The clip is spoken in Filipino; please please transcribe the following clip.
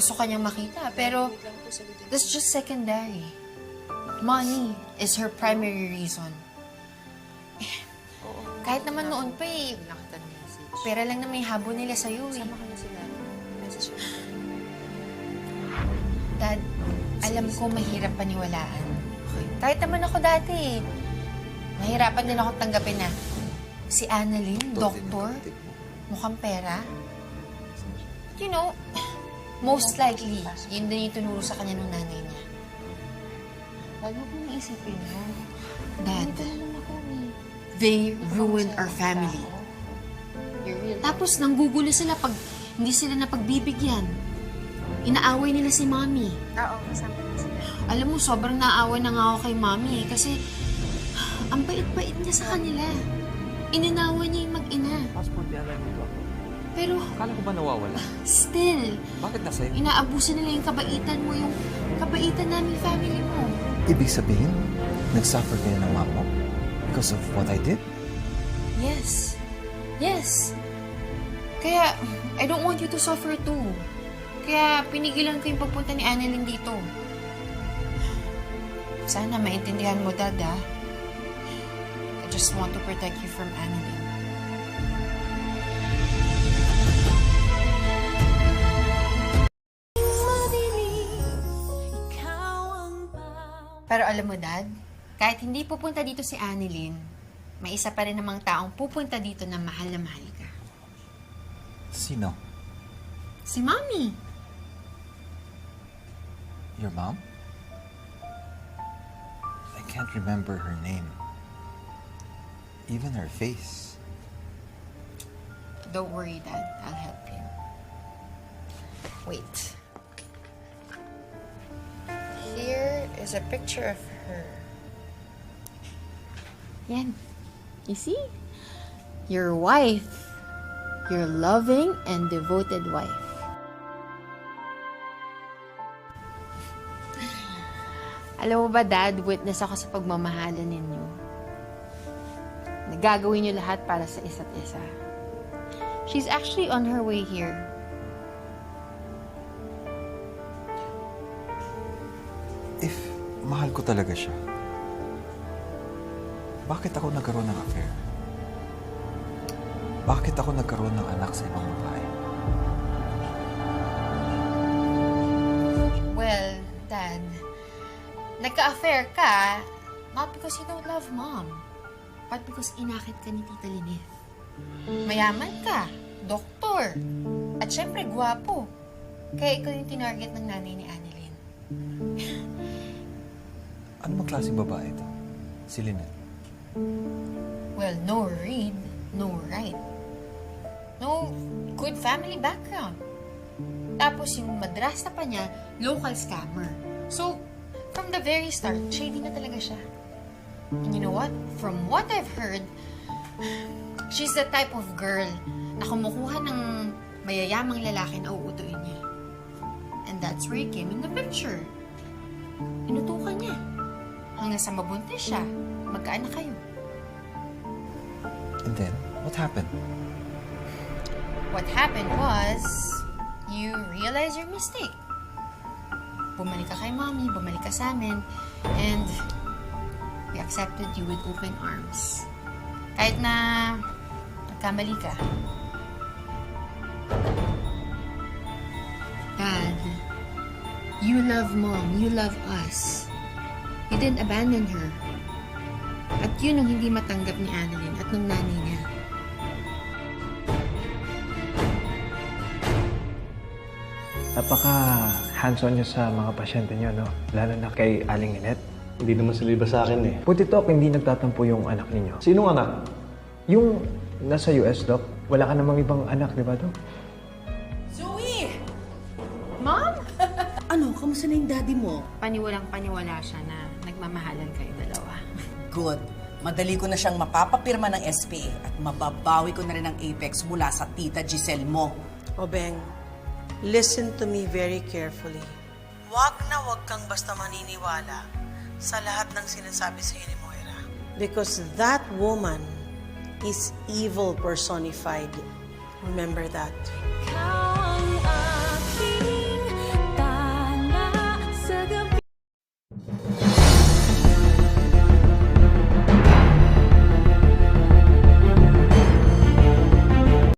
gusto kanyang makita. Pero, that's just secondary. Money is her primary reason. Eh, kahit naman noon pa eh, pera lang na may habol nila sa'yo eh. Sama ka na sila. Message. Dad, alam ko mahirap paniwalaan. Kahit naman ako dati eh. Nahirapan din ako tanggapin na si Annalyn, doktor, mukhang pera. You know, most likely, yun din yung tinuro sa kanya nung nanay niya. Huwag mo kong iisipin yun. Dad, ako they ruined our family. Tapos nanggugulo sila pag hindi sila napagbibigyan. Inaaway nila si Mommy. Oo, kasama na sila. Alam mo, sobrang naaway na nga ako kay Mommy eh, kasi ang bait-bait niya sa kanila. Ininawa niya yung mag-ina. Passport niya alam mo ba? Pero Akala ko ba nawawala? still, Bakit nasa iyo? inaabuso nila yung kabaitan mo, yung kabaitan namin family mo. Ibig sabihin, nagsuffer kayo ng mom mo because of what I did? Yes. Yes. Kaya, I don't want you to suffer too. Kaya, pinigilan ko yung pagpunta ni Annalyn dito. Sana maintindihan mo, Dad, ah. I just want to protect you from Annalyn. Pero alam mo, Dad, kahit hindi pupunta dito si Annalyn, may isa pa rin namang taong pupunta dito na mahal na mahal ka. Sino? Si Mommy. Your mom? I can't remember her name. Even her face. Don't worry, Dad. I'll help you. Wait. Here is a picture of her. Yan. You see? Your wife. Your loving and devoted wife. Alam mo ba, Dad, witness ako sa pagmamahalan ninyo. Nagagawin niyo lahat para sa isa't isa. She's actually on her way here. If mahal ko talaga siya, bakit ako nagkaroon ng affair? Bakit ako nagkaroon ng anak sa ibang babae? Well, Dad, nagka-affair ka, not because you don't love Mom, but because inakit ka ni Tita Lineth. Mayaman ka, doktor, at syempre gwapo. Kaya ikaw yung tinarget ng nanay ni Annalyn. Ano bang klaseng babae ito? Si Lynette. Well, no read, no write. No good family background. Tapos yung madrasta pa niya, local scammer. So, from the very start, shady na talaga siya. And you know what? From what I've heard, she's the type of girl na kumukuha ng mayayamang lalaki na uutuin niya. And that's where he came in the picture. Hanggang sa mabuntis siya, magkaanak kayo. And then, what happened? What happened was, you realize your mistake. Bumalik ka kay mommy, bumalik ka sa amin, and we accepted you with open arms. Kahit na nagkamali ka. Dad, you love mom, you love us. You didn't abandon her. At yun ang hindi matanggap ni Annalyn at ng nanay niya. Napaka hands-on niyo sa mga pasyente niyo, no? Lalo na kay Aling Ninette. Hindi naman sila iba sa akin eh. Puti talk, hindi nagtatampo yung anak ninyo. Sinong anak? Yung nasa US, Doc, wala ka namang ibang anak, di ba, Doc? Zoe! Mom? Ano, kamusta na yung daddy mo? Paniwalang paniwala siya na nagmamahalan kayo dalawa. Good. Madali ko na siyang mapapapirma ng SPA at mababawi ko na rin ang Apex mula sa tita Giselle mo. Obeng, listen to me very carefully. Huwag na huwag kang basta maniniwala sa lahat ng sinasabi sa'yo ni Moira. Because that woman is evil personified. Remember that.